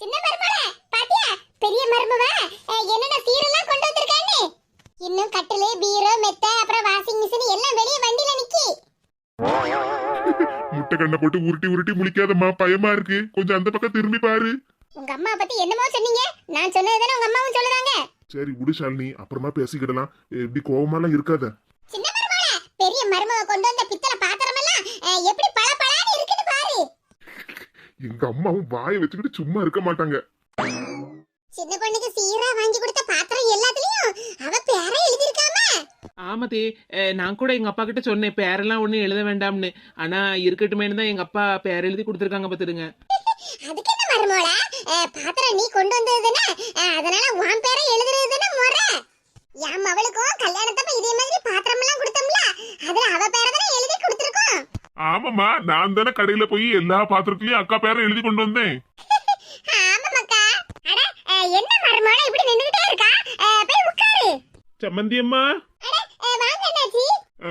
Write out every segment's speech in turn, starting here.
சின்ன மருமகளே பாத்தியா? பெரிய மருமவ. என்னென்ன சீரெல்லாம் கொண்டு வந்திருக்கான்னு? இன்னும் கட்டிலு பீரோ மெத்த அப்புறம் வாஷிங் மிஷின் எல்லாம் வெளியே வண்டியில நிக்கி. முட்டை கண்ணை போட்டு உருட்டி உருட்டி முழிக்காதம்மா. பயமா இருக்கு. கொஞ்சம் அந்த பக்கம் திரும்பி பாரு. உங்க அம்மா பத்தி என்னமோ சொன்னீங்க. நான் சொன்னதுதானே உங்க அம்மாவும் சொல்லுதாங்க. சரி விடு ஷாலினி. அப்புறமா பேசிக்கிடலாம். இப்படி கோவமாலாம் இருக்காத. சின்ன மருமகளே பெரிய மருமவ கொண்டு வந்த பித்தளை பாத்திரம் எல்லாம் அஹ், எப்படி பல பலான்னு இருக்குன்னு பாரு எங்க அம்மாவும் வாயை வச்சுக்கிட்டு சும்மா இருக்க மாட்டாங்க. சின்ன பொண்ணுக்கு சீரா வாங்கி கொடுத்த பாத்திரம் எல்லாத்துலயும் அவ பேரை எழுதிருக்காம ஆமாதே நான் கூட எங்க அப்பா கிட்ட சொன்னேன் பேரெல்லாம் ஒன்றும் எழுத வேண்டாம்னு. ஆனா இருக்கட்டுமேனு தான் எங்க அப்பா பேர் எழுதி கொடுத்துருக்காங்க பார்த்துடுங்க அதுக்கு என்ன மருமோள? பாத்திரம் நீ கொண்டு வந்ததுதானே அஹ், அதனால உன் பேரை எழுதுறது தானே முறை. என் மவளுக்கும் கல்யாணத்தப்ப இதே மாதிரி பாத்திரம் எல்லாம் கொடுத்தோம்ல அதுல அவ பேரை தானே எழுதி கொடுத்துருக்கோம். ஆமாமா நான் தானே கடையில போய் எல்லா பாத்திரத்திலயும் அக்கா பேரை எழுதி கொண்டு வந்தேன். என்ன மருமோள இப்படி நின்னுகிட்டே இருக்கா? போய் உட்காரு. சம்மந்தி அம்மா. வாங்க அண்ணாச்சி.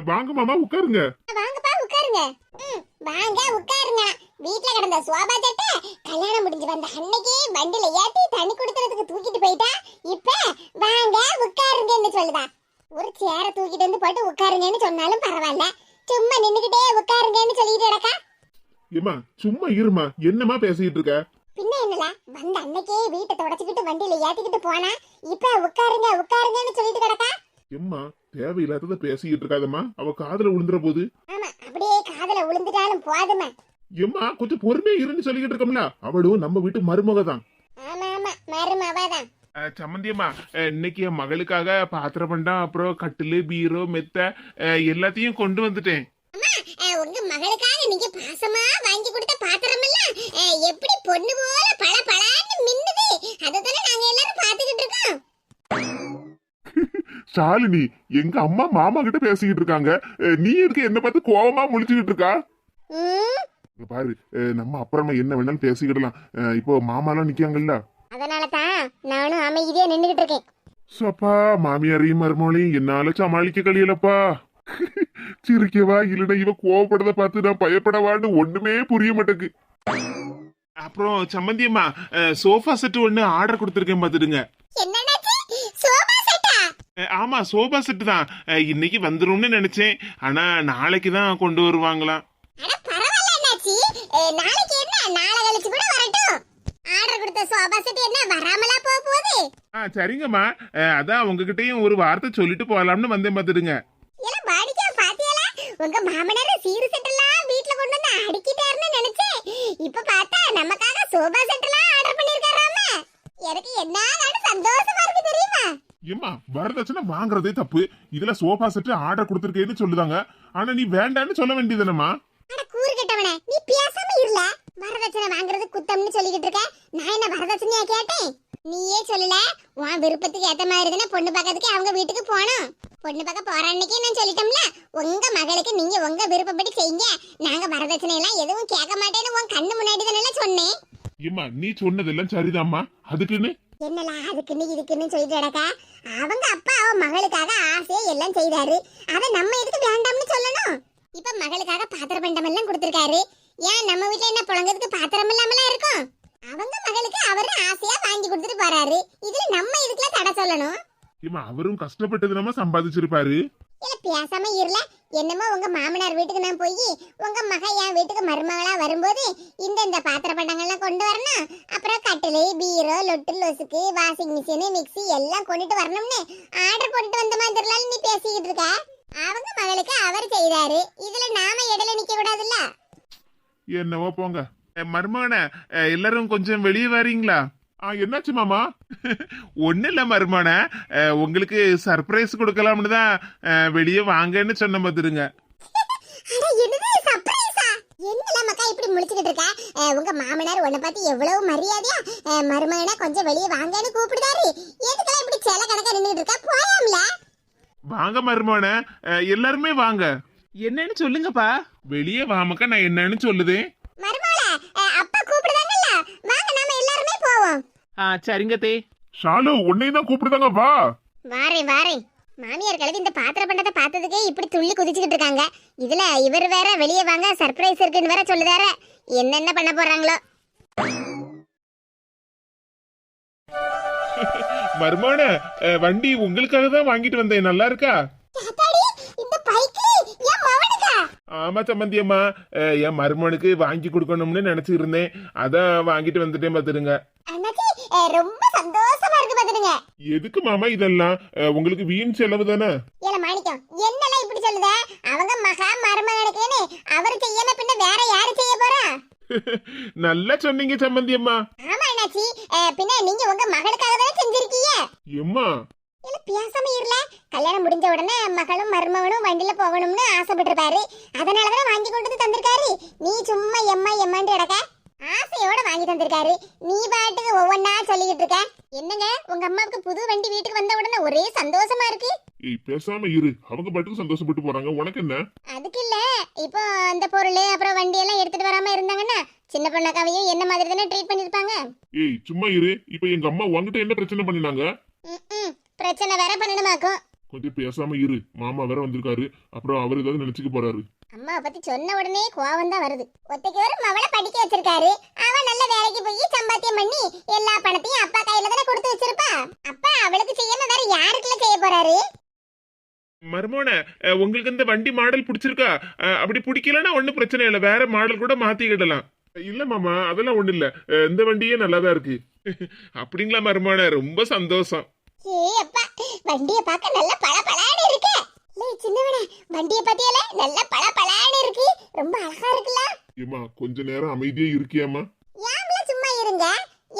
வாங்க மாமா உட்காருங்க. வாங்கப்பா உட்காருங்க. ம், வாங்க உட்காருங்க. வீட்ல கிடந்த சோபா தட்ட கல்யாணம் முடிஞ்சு வந்த அன்னைக்கு வண்டில ஏத்தி தண்ணி குடுக்கறதுக்கு தூக்கிட்டு போயிட்டா. இப்ப வாங்க உட்காருங்கன்னு சொல்லுதா. ஒரு சேர தூக்கிட்டு வந்து போட்டு உட்காருங்கன்னு சொன்னாலும் பரவாயில்ல. சும்மா நின்னுகிட்டே உட்காருங்கன்னு சொல்லிட்டு கிடக்கா? ஏமா சும்மா இருமா என்னமா பேசிட்டு இருக்க? பின்ன என்னல? வந்த அன்னைக்கே வீட்டை தொடச்சுக்கிட்டு வண்டியில ஏத்திக்கிட்டு போனா இப்ப உட்காருங்க உட்காருங்கன்னு சொல்லிட்டு கிடக்கா? எம்மா தேவையில்லாதத பேசிக்கிட்டு இருக்காதம்மா. அவ காதுல விழுந்துற போது. ஆமா அப்படியே காதுல விழுந்துட்டாலும் போதுமே எம்மா கொஞ்சம் பொறுமையா இருன்னு சொல்லிக்கிட்டு இருக்கோம்ல. அவளும் நம்ம வீட்டு மருமக தான் ஆமா ஆமா மருமவாதான். சம்மந்தியம்மா இன்னைக்கு என் மகளுக்காக பாத்திர பண்டம் அப்புறம் கட்டிலு பீரோ மெத்த எல்லாத்தையும் கொண்டு வந்துட்டேன். உங்க மகளுக்காக நீங்க பாசமா வாங்கி கொடுத்த பாத்திரம் எல்லாம் எப்படி பொண்ணு போல பல பலான்னு மின்னுது. அதுதானே நாங்க எல்லாரும் பாத்துக்கிட்டு இருக்கோம். ஷாலினி எங்க அம்மா மாமா கிட்ட பேசிக்கிட்டு இருக்காங்க. நீ எதுக்கு என்ன பார்த்து கோவமா முழிச்சுக்கிட்டு இருக்கா? பாரு நம்ம அப்புறமா என்ன வேணாலும் பேசிக்கிடலாம். இப்போ மாமாலாம் நிக்காங்கல்ல அதனால தான் நானும் அமைதியா நின்னுகிட்டு இருக்கேன். சப்பா மாமியாரையும் மருமகளையும் என்னால சமாளிக்க கழியலப்பா சிரிக்கவா இல்லைன்னா இவ கோவப்படுறத பார்த்து நான் பயப்படவான்னு ஒண்ணுமே புரிய மாட்டேங்குது. அப்புறம் சம்மந்தியம்மா சோஃபா செட் ஒண்ணு ஆர்டர் கொடுத்துருக்கேன் பாத்துடுங்க ஆமா சோபா செட் தான். இன்னைக்கு வந்துரும்னு நினைச்சேன். ஆனா நாளைக்கு தான் கொண்டு வருவாங்களாம். நாளைக்கு என்ன? நாளை கழிச்சு கூட ஆர்டர் கொடுத்த சோபா செட் என்ன வராமலா போக போகுது? ஆ சரிங்கம்மா. அதான் உங்ககிட்டயும் ஒரு வார்த்தை சொல்லிட்டு போகலாம்னு வந்தேன் பாத்துடுங்க. எல்லாம் பாடிக்கா பாத்தியால? உங்க மாமனார் சீரு செட் எல்லாம் வீட்ல கொண்டு வந்து அடிக்கிட்டாருன்னு நினைச்சேன். இப்ப பார்த்தா நமக்காக சோபா செட் எல்லாம் ஆர்டர் பண்ணிருக்காராம. எனக்கு என்ன சந்தோஷமா இருக்கு தெரியுமா? ஏம்மா வரதட்சணை வாங்குறதே தப்பு. இதுல சோஃபா செட் ஆர்டர் கொடுத்துருக்கேன்னு சொல்லுதாங்க. ஆனா நீ வேண்டான்னு சொல்ல வேண்டியதுனம்மா அட கூறு கெட்டவனே நீ பேசாம இருல வரதட்சணை வாங்குறது குத்தம்னு சொல்லிக்கிட்டு இருக்க. நான் என்ன வரதட்சணையா கேட்டேன்? நீயே சொல்லல. உன் விருப்பத்துக்கு ஏத்த மாதிரி தானே பொண்ணு பார்க்கறதுக்கு அவங்க வீட்டுக்கு போனோம் பொண்ணு பார்க்க போற அன்னைக்கே நான் சொல்லிட்டோம்ல. உங்க மகளுக்கு நீங்க உங்க விருப்பப்படி செய்யுங்க. நாங்க வரதட்சணை எல்லாம் எதுவும் கேட்க மாட்டேன்னு உன் கண்ணு முன்னாடி தானே சொன்னேன். ஏம்மா நீ சொன்னதெல்லாம் சரிதாம்மா. அதுக்குன்னு? என்னல அதுக்குன்னு இதுக்குன்னு சொல்லிட்டு கிடக்க அவங்க அப்பா அவ மகளுக்காக ஆசையா எல்லாம் செய்தாரு. அத நம்ம எதுக்கு வேண்டாம்னு சொல்லணும்? இப்ப மகளுக்காக பாத்திர பண்டம் எல்லாம் கொடுத்திருக்காரு. ஏன் நம்ம வீட்ல என்ன புழங்கிறதுக்கு பாத்திரம் இல்லாமலாம் இருக்கும்? அவங்க மகளுக்கு அவரு ஆசையா வாங்கி கொடுத்துட்டு போறாரு. இதுல நம்ம இதுக்குலாம் தடை சொல்லணும்? ஏம்மா அவரும் கஷ்டப்பட்டது நம்ம சம்பாதிச்சிருப்பாரு. இல்ல பேசாம இருல. என்னமோ உங்க மாமனார் வீட்டுக்கு நான் போய் உங்க மக என் வீட்டுக்கு மருமகளா வரும்போது இந்த இந்த பாத்திர பண்டங்கள்லாம் கொண்டு வரணும். அப்புறம் கட்டிலு பீரோ லொட்டு லொசுக்கு வாஷிங் மிஷின் மிக்ஸி எல்லாம் கொண்டுட்டு வரணும்னு ஆர்டர் போட்டுட்டு வந்த மாதிரிலாம் நீ பேசிக்கிட்டு இருக்க? அவங்க மகளுக்கு அவர் செய்தாரு இதுல நாம இடையில நிக்க கூடாதுல்ல. என்னவோ போங்க. மருமகனே எல்லாரும் கொஞ்சம் வெளியே வரீங்களா? ஆ என்னாச்சு மாமா? ஒன்னும் இல்ல மருமகனே அஹ், உங்களுக்கு சர்ப்ரைஸ் கொடுக்கலாம்னு தான் வெளியே வாங்கன்னு சொன்ன பார்த்துருங்க உங்க மாமனார் உன்னை பார்த்து எவ்வளவு மரியாதையா மருமகனை கொஞ்சம் வெளியே வாங்கன்னு கூப்பிடுதாரு. எதுக்கெல்லாம் இப்படி செல கணக்கா நின்னுட்டு இருக்க? போயாம்ல? வாங்க மருமகனே எல்லாருமே வாங்க. என்னன்னு சொல்லுங்கப்பா. வெளியே வாமக்கா நான் என்னன்னு சொல்லுதேன். அப்பா கூப்பிடுதாங்கல்ல? வாங்க நாம எல்லாருமே போவோம். ஆ சரிங்க தே. ஷாலு உன்னையும் தான் கூப்பிடுதாங்க வா வாரேன் வாரேன். மாமியார் கிழவி இந்த பாத்திர பண்டத்தை பார்த்ததுக்கே இப்படி துள்ளி குதிச்சுக்கிட்டு இருக்காங்க. இதுல இவர் வேற வெளியே வாங்க சர்ப்ரைஸ் இருக்குன்னு வேற சொல்லுதார. என்னென்ன பண்ண போறாங்களோ. மருமான வண்டி உங்களுக்காக தான் வாங்கிட்டு வந்தேன். நல்லா இருக்கா தாத்தாடி இந்த பைக்கு என் மவனுக்கா ஆமா சம்மந்தி அம்மா அஹ், என் மருமனுக்கு வாங்கி கொடுக்கணும்னு நினைச்சு இருந்தேன் அதான் வாங்கிட்டு வந்துட்டேன் அஹ், ரொம்ப சந்தோஷமா இருக்கு பாத்துடுங்க. எதுக்கு மாமா இதெல்லாம்? உங்களுக்கு வீண் செலவு தானே? ஏல மாணிக்கம் என்னெல்லாம் இப்படி சொல்லுத? அவங்க மகா மருமகனுக்குன்னு அவர் செய்யாம பின்ன வேற யாரு செய்ய போறா? நல்லா சொன்னீங்க சம்மந்தி அம்மா ஆமா அண்ணாச்சி பின்ன நீங்க உங்க மகளுக்காக தானே செஞ்சிருக்கீங்க? எம்மா இல்ல பேசாம இருல. கல்யாணம் முடிஞ்ச உடனே மகளும் மருமகனும் வண்டியில போகணும்னு ஆசைப்பட்டிருப்பாரு. அதனாலதான் வாங்கி கொண்டு வந்து தந்திருக்காரு. நீ சும்மா எம்மா எம்மான்னு கிடக்க. ஆசையோட வாங்கி தந்திருக்காரு. நீ பாட்டுக்கு ஒவ்வொன்னா சொல்லிக்கிட்டு இருக்க. என்னங்க உங்க அம்மாவுக்கு புது வண்டி வீட்டுக்கு வந்த உடனே ஒரே சந்தோஷமா இருக்கு? ஏய் பேசாம இரு. அவங்க பாட்டுக்கு சந்தோஷப்பட்டு போறாங்க. உனக்கு என்ன? அதுக்கு இல்ல. இப்போ அந்த பொருள் அப்புறம் வண்டி எல்லாம் எடுத்துட்டு வராம இருந்தாங்கன்னா சின்ன பொண்ணக்காவையும் என்ன மாதிரி தானே ட்ரீட் பண்ணிருப்பாங்க? ஏய் சும்மா இரு. இப்ப எங்க அம்மா உன்கிட்ட என்ன பிரச்சனை பண்ணினாங்க. பிரச்சனை வேற பண்ணணுமாக்கும்? கொஞ்சம் பேசாம இரு. மாமா வேற வந்திருக்காரு. அப்புறம் அவர் ஏதாவது நினைச்சுக்க போறாரு. அம்மாவை பத்தி சொன்ன உடனே கோவம் தான் வருது. ஒத்தைக்கு ஒரு மவளை படிக்க வச்சிருக்காரு. அவன் நல்ல வேலைக்கு போய் சம்பாத்தியம் பண்ணி எல்லா பணத்தையும் அப்பா கையில தானே கொடுத்து வச்சிருப்பா? அப்பா அவளுக்கு செய்யாம வேற யாருக்குள்ள செய்ய போறாரு? மருமோன உங்களுக்கு இந்த வண்டி மாடல் பிடிச்சிருக்கா? அப்படி பிடிக்கலன்னா ஒன்றும் பிரச்சனை இல்லை. வேற மாடல் கூட மாத்திக்கிடலாம். இல்ல மாமா அதெல்லாம் ஒண்ணு இல்ல. இந்த வண்டியே நல்லாதான் இருக்கு. அப்படிங்களா மருமோன? ரொம்ப சந்தோஷம். ஏ அப்பா வண்டிய பார்க்க நல்ல பளபளன்னு இருக்கு. லே சின்னவனே வண்டிய பத்தியல நல்ல பளபளன்னு இருக்கு. ரொம்ப அழகா இருக்குல்ல. ஏமா கொஞ்ச நேரம் அமைதியா இருக்கியாமா ஏன்ல சும்மா இருங்க.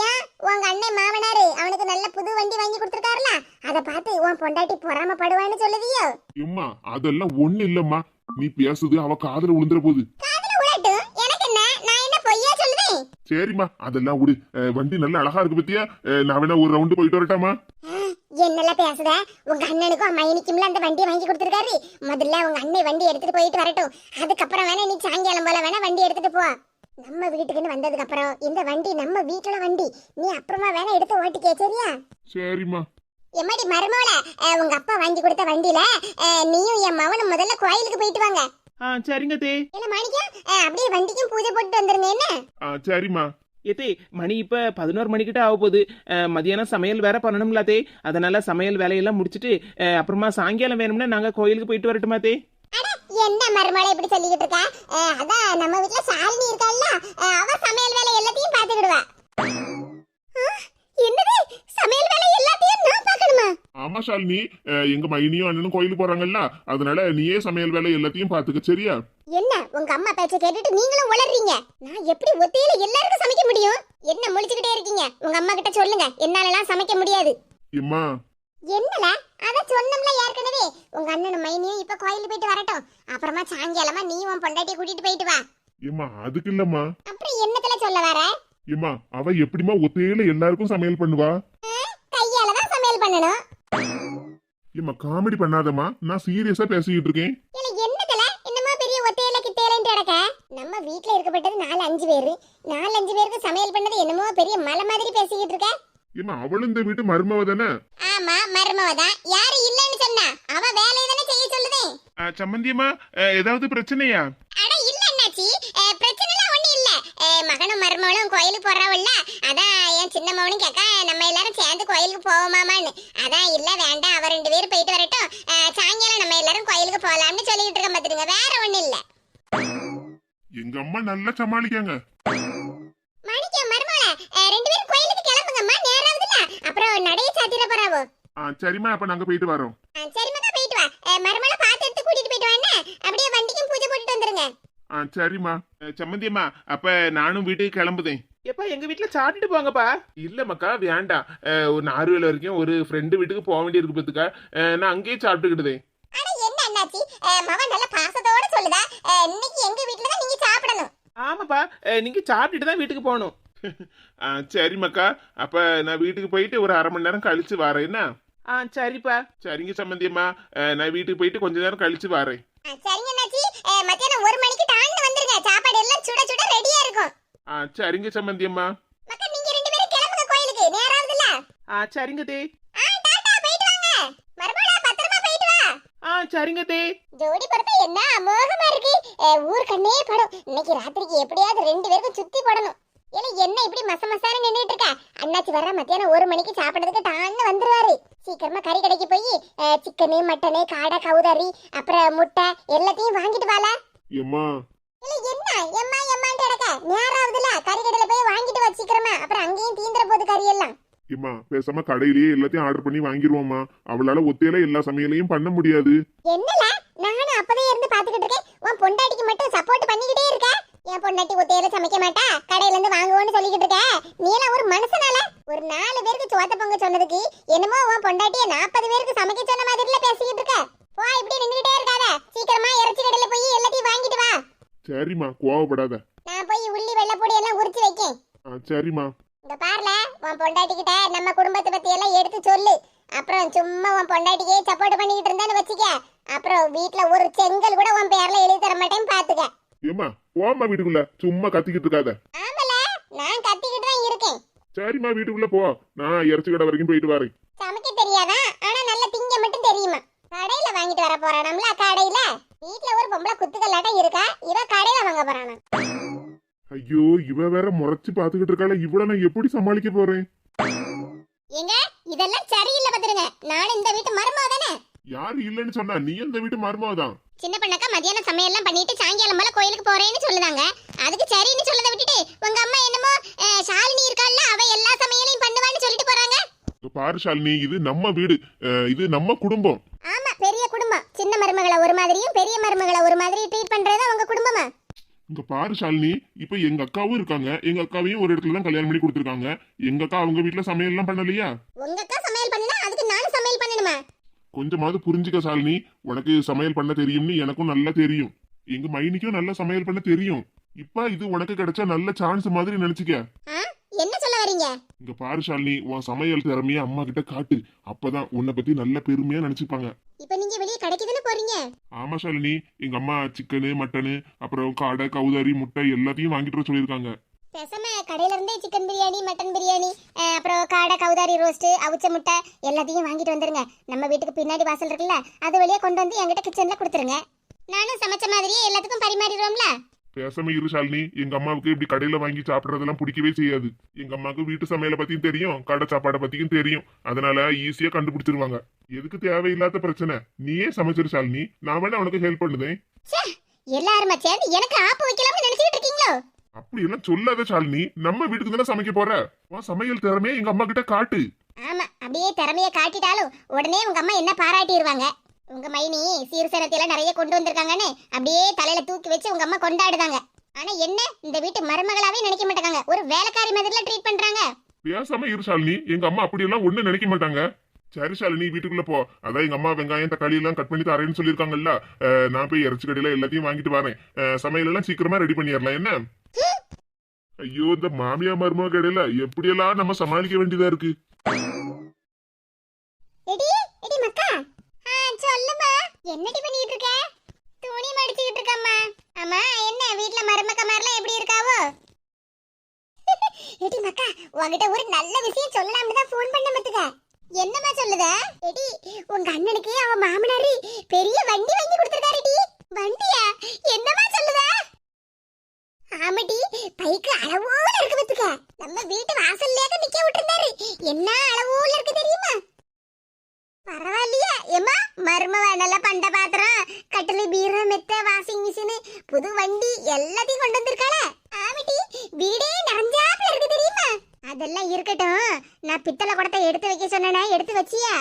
ஏன்? உங்க அண்ணன் மாமனாரு அவனுக்கு நல்ல புது வண்டி வாங்கி கொடுத்துருக்காருல. அத பார்த்து உன் பொண்டாட்டி பொறாமப்படுவான்னு சொல்லுதியோ. ஏம்மா அதெல்லாம் ஒண்ணு இல்லம்மா. நீ பேசுது அவ காதுல விழுந்துற போகுது காதுல உலட்டும் எனக்கு என்ன? நான் என்ன பொய்யா சொல்லுதேன் சரிம்மா அதெல்லாம் விடு. வண்டி நல்ல அழகா இருக்கு பத்தியா? நான் வேணா ஒரு ரவுண்டு போயிட்டு வரட்டாமா என்னெல்லாம் பேசுத? உங்க அண்ணனுக்கும் மைனிக்கும்ல அந்த வண்டியை வாங்கி கொடுத்துருக்காரு. முதல்ல உங்க அண்ணன் வண்டி எடுத்துட்டு போயிட்டு வரட்டும். அதுக்கப்புறம் வேணா நீ சாயங்காலம் போல வேணா வண்டி எடுத்துட்டு போ. நம்ம வீட்டுக்குன்னு வந்ததுக்கு அப்புறம் இந்த வண்டி நம்ம வீட்டுல வண்டி. நீ அப்புறமா வேணா எடுத்து ஓட்டிக்கே சரியா? சரிம்மா. எம்மாடி மருமோல உங்க அப்பா வாங்கி கொடுத்த வண்டியில நீயும் என் மவனும் முதல்ல கோயிலுக்கு போயிட்டு வாங்க. சரிங்க தே. இல்ல மாணிக்கம்? அப்படியே வண்டிக்கும் பூஜை போட்டு வந்துருங்க என்ன? சரிம்மா. ஏத்தே மணி இப்ப பதினோரு மணிக்கிட்ட ஆக போகுது. மதியானம் சமையல் வேற பண்ணணும்ல தே. அதனால சமையல் வேலையெல்லாம் முடிச்சிட்டு அப்புறமா சாயங்காலம் வேணும்னா நாங்க கோயிலுக்கு போயிட்டு வரட்டுமா தே. என்ன மருமலை இப்படி சொல்லிக்கிட்டு இருக்க? அதான் நம்ம வீட்டுல சாலினி இருக்கால்ல அவ சமையல் வேலை எல்லாத்தையும் பாத்துக்கிடுவா என்னது? சமையல் வேலை எல்லாத்தையும் நான் பார்க்கணுமா? ஆமா ஷாலினி. எங்க மைனியும் அண்ணனும் கோயிலுக்கு போறாங்கல்ல. அதனால நீயே சமையல் வேலை எல்லாத்தையும் பாத்துக்க சரியா? என்ன உங்க அம்மா பேச்ச கேட்டுட்டு நீங்களும் உளறீங்க? நான் எப்படி ஒத்தையில எல்லாருக்கும் சமைக்க முடியும்? என்ன முழிச்சுக்கிட்டே இருக்கீங்க? உங்க அம்மா கிட்ட சொல்லுங்க. என்னாலலாம் சமைக்க முடியாது. எம்மா. என்னல? அத சொன்னோம்ல ஏற்கனவே. உங்க அண்ணனும் மைனியும் இப்ப கோயிலுக்கு போயிட்டு வரட்டும். அப்புறமா சாயங்காலமா நீ உன் பொண்டாட்டியை கூட்டிட்டு போயிட்டு வா. எம்மா அதுக்கு இல்லம்மா. அப்புறம் என்னத்துல சொல்ல வர? எம்மா அவ எப்படிம்மா ஒத்தையில எல்லாருக்கும் சமையல் பண்ணுவா? கையால தான் சமையல் பண்ணணும். எம்மா காமெடி பண்ணாதம்மா. நான் சீரியஸா பேசிக்கிட்டு இருக்கேன். இல்ல என்னதுல? என்னமா பெரிய ஒத்தையில கித்தையிலன்ட்டு கிடக்க? நம்ம வீட்ல இருக்கப்பட்டது நாலு அஞ்சு பேரு. நாலு அஞ்சு பேருக்கு சமையல் பண்ணது என்னமோ பெரிய மலை மாதிரி பேசிக்கிட்டு இருக்க? ஏம்மா அவளும் இந்த வீட்டு மருமவ தானே? ஆமா மருமவ தான். யாரு இல்லன்னு சொன்னா? அவ வேலையை தானே செய்ய சொல்லுதே. சம்மந்தியம்மா ஏதாவது பிரச்சனையா அட இல்ல அண்ணாச்சி அஹ், பிரச்சனைலாம் ஒண்ணும் இல்ல மகனும் மருமகளும் கோயிலுக்கு போறாவல்ல. அதான் என் சின்ன மகனும் கேட்க நம்ம எல்லாரும் சேர்ந்து கோயிலுக்கு போவோமாமான்னு. அதான் இல்ல வேண்டாம் அவ ரெண்டு பேரும் போயிட்டு வரட்டும். சாயங்காலம் நம்ம எல்லாரும் கோயிலுக்கு போலாம்னு சொல்லிட்டு இருக்க பாத்துடுங்க வேற ஒண்ணும் இல்ல. எங்க அம்மா நல்லா சமாளிக்காங்க. மாணிக்கம் மருமகள ரெண்டு பேரும் கோயிலுக்கு கிளம்புங்கம்மா நேரம் ஆகுதுல அப்புறம் நடைய சாத்திர போறாவோ? சரிம்மா அப்ப நாங்க போயிட்டு வரோம். அஹ், சரி மக்கா போயிட்டு வா அஹ், மருமகளை பார்த்து எடுத்து கூட்டிட்டு போயிட்டு வாண்ணே அப்படியே வண்டிக்கும் பூஜை போட்டுட்டு வந்துருங்க ஆ சரிம்மா. சம்மந்தியம்மா அப்ப நானும் வீட்டுக்கு கிளம்புதேன். எப்பா எங்க வீட்டுல சாப்பிட்டுட்டு போங்கப்பா. இல்ல மக்கா வேண்டாம் ஒரு நார்வேல வரைக்கும் ஒரு ஃப்ரெண்டு வீட்டுக்கு போக வேண்டியிருக்கு பத்துக்கா. நான் அங்கேயே சாப்பிட்டுக்கிட்டுதேன். அட என்ன அண்ணாச்சி? அஹ், மகன் நல்ல பாசத்தோட சொல்லுதா? இன்னைக்கு எங்க வீட்டுல தான் நீங்க சாப்பிடணும். ஆமாப்பா நீங்க சாப்பிட்டுட்டு தான் வீட்டுக்கு போகணும். ஆ சரி மக்கா அப்ப நான் வீட்டுக்கு போயிட்டு ஒரு அரை மணி நேரம் கழிச்சு வரேன் என்ன? ஆ சரிப்பா. சரிங்க சம்மந்தியம்மா அஹ், நான் வீட்டுக்கு போயிட்டு கொஞ்ச நேரம் கழிச்சு வரேன். சரிங்க சரிங்க சம்மந்தியம்மா மக்கா நீங்க ரெண்டு பேரும் கிளம்புங்க கோயிலுக்கு. நேரம் ஆகுதுல்ல? ஆ சரிங்க தே. ஆ சரிங்க தே. ஜோடி என்ன அமோகமா இருக்கு? அஹ், ஊர் கண்ணே படம். இன்னைக்கு ராத்திரிக்கு எப்படியாவது ரெண்டு பேருக்கும் சுத்தி போடணும். ஏல என்ன இப்படி மச மசான்னு நின்னுட்டு இருக்க? அண்ணாச்சி வர மத்தியானம் ஒரு மணிக்கு சாப்பிடுறதுக்கு டான்னு வந்துருவாரு. சீக்கிரமா கறி கடைக்கு போய் சிக்கனு மட்டனு காடை கவுதாரி அப்புறம் முட்டை எல்லாத்தையும் வாங்கிட்டு இல்ல என்ன? எம்மா எம்மான்ட்டு கிடக்க நேரம் ஆகுதுல கறி கடையில போய் வாங்கிட்டு வா சீக்கிரமா அப்புறம் அங்கேயும் தீந்துற போகுது கறி ஏம்மா பேசாம கடையிலேயே எல்லாத்தையும் ஆர்டர் பண்ணி வாங்கிருவோம்மா. அவளால ஒத்தையில எல்லா சமையலையும் பண்ண முடியாது. என்னல? நானும் அப்பதே இருந்து பாத்துக்கிட்டு இருக்கேன். உன் பொண்டாட்டிக்கு மட்டும் சப்போர்ட் பண்ணிக்கிட்டே இருக்க? என் பொண்டாட்டி ஒத்தையில சமைக்க மாட்டா? கடையில இருந்து வாங்குவோன்னு சொல்லிக்கிட்டு இருக்க? நீ எல்லாம் ஒரு மனுஷனால? ஒரு நாலு பேருக்கு சோத்த பொங்க சொன்னதுக்கு என்னமோ உன் பொண்டாட்டிய நாற்பது பேருக்கு சமைக்க சொன்ன மாதிரில பேசிக்கிட்டு இருக்க. போ இப்படி நின்னுகிட்டே இருக்காத. சீக்கிரமா இறைச்சி கடையில போய் எல்லாத்தையும் வாங்கிட்டு வா. சரிம்மா கோவப்படாத. நான் போய் உள்ளி வெள்ளைப்பொடி எல்லாம் உரிச்சு வைக்கேன். சரிம்மா. இந்த பாருல. உன் பொண்டாட்டி கிட்ட நம்ம குடும்பத்தை பத்தி எல்லாம் எடுத்து சொல்லு. அப்புறம் சும்மா உன் பொண்டாட்டிக்கே சப்போர்ட் பண்ணிக்கிட்டு இருந்தான்னு வச்சுக்க. அப்புறம் வீட்ல ஒரு செங்கல் கூட உன் பேர்ல எழுதி தர மாட்டேன் பாத்துக்க. ஏம்மா போம்மா வீட்டுக்குள்ள. சும்மா கத்திக்கிட்டு இருக்காத. ஆமல நான் கத்திக்கிட்டு தான் இருக்கேன். சரிம்மா வீட்டுக்குள்ள போ. நான் இறைச்சி கடை வரைக்கும் போயிட்டு வரேன். சமைக்க தெரியாதா? ஆனா நல்ல திங்க மட்டும் தெரியுமா? கடையில வாங்கிட்டு வர போறானாம்ல கடையில. வீட்ல ஒரு பொம்பளை குத்துக்கல்லாட்டம் இருக்கா? இவ கடையில வாங்க போறானா. ஐயோ இவ வேற முறைச்சு பாத்துக்கிட்டு இருக்காள. இவ்வளவு நான் எப்படி சமாளிக்க போறேன்? ஏங்க இதெல்லாம் சரியில்லை பாத்துருங்க. நான் இந்த வீட்டு மருமக தானே? யாரு இல்லைன்னு சொன்னா நீ இந்த வீட்டு மருமாவதான் சின்ன பண்ணக்கா மதியானம் சமையல்லாம் பண்ணிட்டு சாயங்காலம் போல கோயிலுக்கு போறேன்னு சொல்லுதாங்க. அதுக்கு சரின்னு சொல்லதை விட்டுட்டு உங்க அம்மா என்னமோ அஹ், ஷாலினி இருக்கால்ல அவ எல்லா சமையலையும் பண்ணுவான்னு சொல்லிட்டு போறாங்க. பாரு ஷாலினி இது நம்ம வீடு. அஹ், இது நம்ம குடும்பம். ஆமா பெரிய குடும்பம். சின்ன மருமகளை ஒரு மாதிரியும் பெரிய மருமகளை ஒரு மாதிரி ட்ரீட் பண்றது உங்க குடும்பமா? இங்க பாரு ஷாலினி. இப்ப எங்க அக்காவும் இருக்காங்க. எங்க அக்காவையும் ஒரு இடத்துல தான் கல்யாணம் பண்ணி கொடுத்துருக்காங்க. எங்க அக்கா அவங்க வீட்டுல சமையல் எல்லாம் பண்ணலையா? உங்க அக்கா சமையல் பண்ணுனா அதுக்கு நானும் சமையல் பண்ணணுமா? கொஞ்சமாவது புரிஞ்சுக்க ஷாலினி. உனக்கு சமையல் பண்ண தெரியும்னு எனக்கும் நல்லா தெரியும். எங்க மைனிக்கும் நல்லா சமையல் பண்ண தெரியும். இப்ப இது உனக்கு கிடைச்ச நல்ல சான்ஸ் மாதிரி நினைச்சுக்க? என்ன சொல்ல வரீங்க? இங்க பாரு ஷாலினி. உன் சமையல் திறமைய அம்மா கிட்ட காட்டு. அப்பதான் உன்னை பத்தி நல்ல பெருமையா நினைச்சுப்பாங்க. இப்ப நீங்க வெளியே கடைக்கு தானே போறீங்க? ஆமா ஷாலினி. எங்க அம்மா சிக்கனு மட்டனு அப்புறம் காடை கவுதாரி முட்டை எல்லாத்தையும் வாங்கிட்டு வர சொல்லியிருக்காங்க. பேசாம கடையில இருந்தே சிக்கன் பிரியாணி மட்டன் பிரியாணி அஹ், அப்புறம் காடை கவுதாரி ரோஸ்ட் அவிச்ச முட்டை எல்லாத்தையும் வாங்கிட்டு வந்துருங்க. நம்ம வீட்டுக்கு பின்னாடி வாசல் இருக்குல்ல அது வழியா கொண்டு வந்து என்கிட்ட கிச்சன்ல கொடுத்துருங்க. நானும் சமைச்ச மாதிரியே எல்லாத்துக்கும் பரிமாறிடுவோம்ல? பேசாம இரு ஷாலினி. எங்க அம்மாவுக்கு இப்படி கடையில வாங்கி சாப்பிடறதெல்லாம் பிடிக்கவே செய்யாது. எங்க அம்மாவுக்கு வீட்டு சமையலை பத்தியும் தெரியும் கடை சாப்பாடை பத்தியும் தெரியும். அதனால ஈஸியா கண்டுபிடிச்சிருவாங்க. எதுக்கு தேவையில்லாத பிரச்சனை? நீயே சமைச்சிரு ஷாலினி. நான் வேணா உனக்கு ஹெல்ப் பண்ணுதேன். எல்லாருமா சேர்ந்து எனக்கு ஆப்பு வைக்கலாம்னு நினைச்சிட்டு இருக்கீங்களோ? அப்படி எல்லாம் சொல்லாத ஷாலினி. நம்ம வீட்டுக்கு தானே சமைக்க போற? உன் சமையல் திறமையை எங்க அம்மா கிட்ட காட்டு. ஆமா அப்படியே திறமைய காட்டிட்டாலும் உடனே உங்க அம்மா என்ன பாராட்டிடுவாங்க? உங்க மைனி சீர்சனத்தையெல்லாம் நிறைய கொண்டு வந்திருக்காங்கன்னு அப்படியே தலையில தூக்கி வச்சு உங்க அம்மா கொண்டாடுதாங்க. ஆனா என்ன? இந்த வீட்டு மருமகளாவே நினைக்க மாட்டாங்க. ஒரு வேலைக்காரி மாதிரிலாம் ட்ரீட் பண்றாங்க. பேசாம இரு ஷாலினி. எங்க அம்மா அப்படி எல்லாம் ஒண்ணு நினைக்க மாட்டாங்க. சரி ஷாலினி வீட்டுக்குள்ள போ. அதான் எங்க அம்மா வெங்காயம் தக்காளி எல்லாம் கட் பண்ணி தரேன்னு சொல்லியிருக்காங்கல்ல. அஹ், நான் போய் இறைச்சி கடையில எல்லாத்தையும் வாங்கிட்டு வரேன். சமையல் எல்லாம் சீக்கிரமா ரெடி பண்ணிடலாம். என்ன? ஐயோ இந்த மாமியா மருமக கடையில எப்படியெல்லாம் நம்ம சமாளிக்க வேண்டியதா இருக்கு எடி எடி மக்கா ஆ சொல்லுமா என்னடி பண்ணிட்டு இருக்க துணி மடிச்சிட்டு இருக்கம்மா அம்மா என்ன வீட்ல மாதிரிலாம் எப்படி இருக்காவோ? எடி மக்கா உன்கிட்ட ஒரு நல்ல விஷயம் சொல்லலாம்னு தான் ஃபோன் பண்ண மத்துக்க என்னம்மா சொல்லுத? எடி உங்க அண்ணனுக்கு அவ மாமனாரி பெரிய வண்டி வாங்கி கொடுத்துருக்காருடி. வண்டியா? என்னம்மா சொல்லுத? ஆமாடி பைக்கு அளவோல இருக்கு பத்துக்க நம்ம வீட்டு வாசல்லேயே நிக்க விட்டுருந்தாரு. என்ன அளவோல இருக்கு தெரியுமா? பரவாயில்லையா. ஏமா மருமவ நல்ல பண்ட பாத்திரம் கட்டிலு பீரோ மெத்த வாஷிங் மிஷின் புது வண்டி எல்லாத்தையும் கொண்டு வந்திருக்காள. ஆமிட்டி வீடே நிறைஞ்சாப்ல இருக்கு தெரியுமா? அதெல்லாம் இருக்கட்டும். நான் பித்தளை குடத்தை எடுத்து வைக்க சொன்னேனே எடுத்து வச்சியா?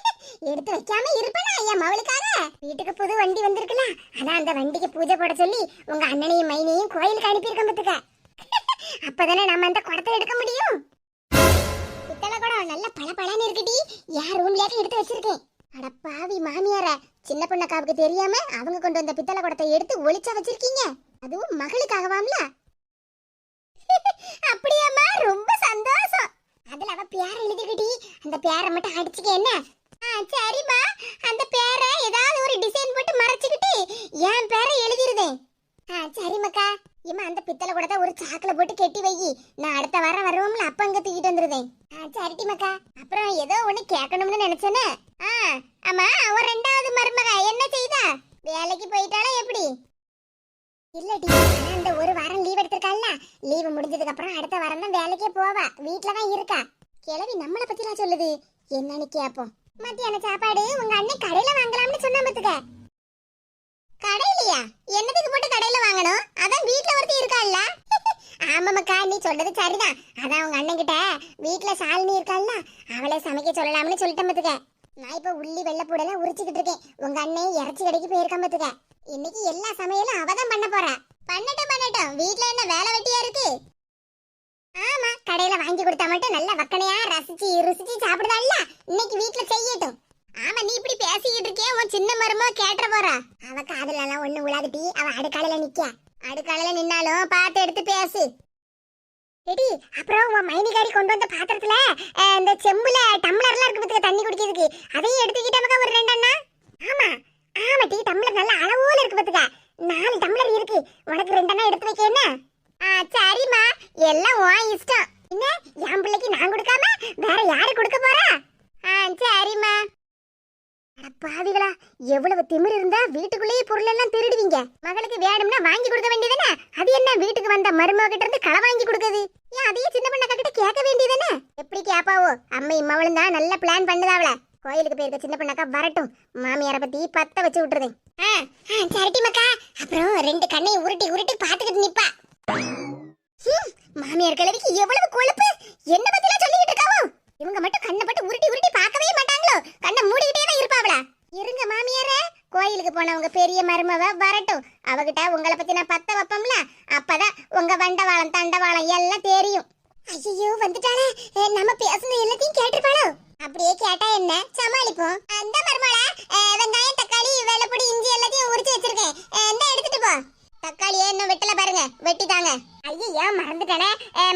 எடுத்து வைக்காம இருப்பேனா என் மவளுக்காக? வீட்டுக்கு புது வண்டி வந்திருக்குல்ல ஆனா அந்த வண்டிக்கு பூஜை போட சொல்லி உங்க அண்ணனையும் மைனையும் கோயிலுக்கு அனுப்பியிருக்க பத்துக்க. அப்பதானே நம்ம அந்த குடத்தை எடுக்க முடியும்? பித்தளை குடம் நல்ல பளபளன்னு இருக்குடி. யார் ரூம்லயாச்சும் எடுத்து வச்சிருக்கேன். அட பாவி மாமியார சின்ன பொண்ணக்காவுக்கு தெரியாம அவங்க கொண்டு வந்த பித்தளை குடத்தை எடுத்து ஒளிச்சா வச்சிருக்கீங்க? அதுவும் மகளுக்காகவாம்ல? அப்படியாம்மா ரொம்ப சந்தோஷம். அதுல அவ பேரை எழுதிக்கிட்டி. அந்த பேரை மட்டும் அடிச்சுக்க என்ன? ஆ, சரிம்மா. அந்த பேரை ஏதாவது ஒரு டிசைன் போட்டு மறைச்சுக்கிட்டு என் பேரை எழுதிருதேன். ஆ சரிம்மாக்கா. இம்மா அந்த பித்தளை கூட ஒரு சாக்கில் போட்டு கெட்டி வை நான் அடுத்த வாரம் வருவோம்ல அப்ப அங்க தூக்கிட்டு வந்துருதேன் ஆ சரிட்டி மக்கா அப்புறம் ஏதோ ஒண்ணு கேட்கணும்னு நினைச்சேனே. ஆ ஆமா ஒரு ரெண்டாவது மருமக என்ன செய்தா? வேலைக்கு போயிட்டாளா எப்படி? இல்லடி அந்த ஒரு வாரம் லீவ் எடுத்திருக்காள்ல. லீவு முடிஞ்சதுக்கு அப்புறம் அடுத்த வாரம் தான் வேலைக்கே போவா. வீட்ல தான் இருக்கா. கிழவி நம்மள பத்திலாம் சொல்லுது. என்னன்னு கேப்போம். மத்தியான சாப்பாடு உங்க அண்ணன் கடையில வாங்கலாம்னு சொன்னா பத்துக்க. என்னதுக்கு போட்டு கடையில வாங்கணும்? அதான் வீட்ல ஒருத்தி இருக்கால்ல ஆமாமக்கா நீ சொல்றது சரிதான். அதான் உங்க அண்ணன் கிட்ட வீட்டுல சாலினி இருக்கால்ல அவளை சமைக்க சொல்லலாம்னு சொல்லிட்டேன் பாத்துக்க. நான் இப்ப உள்ளி வெள்ளப்பூடெல்லாம் உரிச்சுக்கிட்டு இருக்கேன். உங்க அண்ணன் இறச்சி கடைக்கு போயிருக்கான் பாத்துக்க. இன்னைக்கு எல்லா சமையலும் அவ தான் பண்ண போறா. பண்ணட்டும் பண்ணட்டும். வீட்ல என்ன வேலை வெட்டியா இருக்கு? ஆமா கடையில வாங்கி கொடுத்தா மட்டும் நல்ல வக்கனையா ரசிச்சு ருசிச்சு சாப்பிடுதாள்ல. இன்னைக்கு வீட்டுல செய்யட்டும். ஆமா நீ இப்படி பேசிக்கிட்டு இருக்கே உன் சின்ன மருமா கேட்டுற போறா. அவ காதல எல்லாம் ஒண்ணு உலாதுட்டி அவ அடுக்காலையில நிக்க அடுக்காலையில நின்னாலும் பார்த்து எடுத்து பேசு. எடி அப்புறம் உன் மைனிகாரி கொண்டு வந்த பாத்திரத்துல இந்த செம்புல டம்ளர்லாம் இருக்கு பத்துக்க தண்ணி குடிக்கிறதுக்கு. அதையும் எடுத்துக்கிட்டமக்கா ஒரு ரெண்டண்ணா? ஆமா ஆமா டீ டம்ளர் நல்ல அளவோல இருக்கு பத்துக்க. நாலு டம்ளர் இருக்கு. உனக்கு ரெண்டண்ணா எடுத்து வைக்க என்ன? ஆ சரிம்மா. எல்லாம் உன் இஷ்டம். என்ன? என் பிள்ளைக்கு நான் கொடுக்காம வேற யாரு கொடுக்க போறா? ஆ சரிம்மா. பாவிகளா எவ்வளவு திமிர் இருந்தா வீட்டுக்குள்ளேயே பொருள் எல்லாம் திருடுவீங்க. மகளுக்கு வேணும்னா வாங்கி கொடுக்க வேண்டியதானே அது என்ன வீட்டுக்கு வந்த மருமக கிட்ட இருந்து களை வாங்கி கொடுக்குது? ஏன் அதையே சின்ன பண்ண கிட்ட கேட்க வேண்டியதானே எப்படி கேப்பாவோ? அம்மை மவளும் தான் நல்ல பிளான் பண்ணதாவல கோயிலுக்கு போயிருக்க சின்ன பண்ணாக்கா வரட்டும். மாமியார பத்தி பத்த வச்சு விட்டுருதேன். ஆ சரிட்டி மக்கா. அப்புறம் ரெண்டு கண்ணையும் உருட்டி உருட்டி பாத்துக்கிட்டு நிப்பா. மாமியார் கிழவிக்கு எவ்வளவு கொழுப்பு? என்ன பத்திலாம் சொல்லிக்கிட்டு இருக்காவோ? இவங்க மட்டும் கண்ணை பட்டு உருட்டி உருட்டி பார்க்கவே மாட்டாங்களோ? கண்ணை மூடிக்கிட்டே தான் இருப்பாவளா? இருங்க மாமியாரே. கோயிலுக்கு போனவங்க பெரிய மருமவ வரட்டும். அவகிட்ட உங்களை பத்தி நான் பத்த வைப்போம்ல? அப்பதான் உங்க வண்டவாளம் தண்டவாளம் எல்லாம் தெரியும். ஐயோ வந்துட்டாளே. நம்ம பேசுன எல்லாத்தையும் கேட்டிருப்பாளோ? அப்படியே கேட்டா என்ன? சமாளிப்போம். அந்த மருமலை வெங்காயம் தக்காளி வெள்ளப்பொடி இஞ்சி எல்லாத்தையும் உரிச்சு வச்சிருக்கேன். எடுத்துட்டு போ. தக்காளியே இன்னும் வெட்டல பாருங்க. வெட்டிட்டாங்க ஐயோ மறந்துட்டேனே.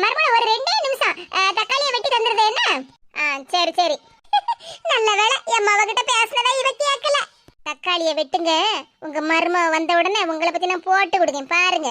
மறுபடியும் ஒரு ரெண்டே நிமிஷம். தக்காளியை வெட்டி தந்துருது என்ன? ஆ சரி சரி. நல்ல வேலை என் மவ கிட்ட பேசுனதா இவ கேட்கல தக்காளியை வெட்டுங்க. உங்க மருமக வந்த உடனே உங்களை பத்தி நான் போட்டு கொடுக்கேன். பாருங்க.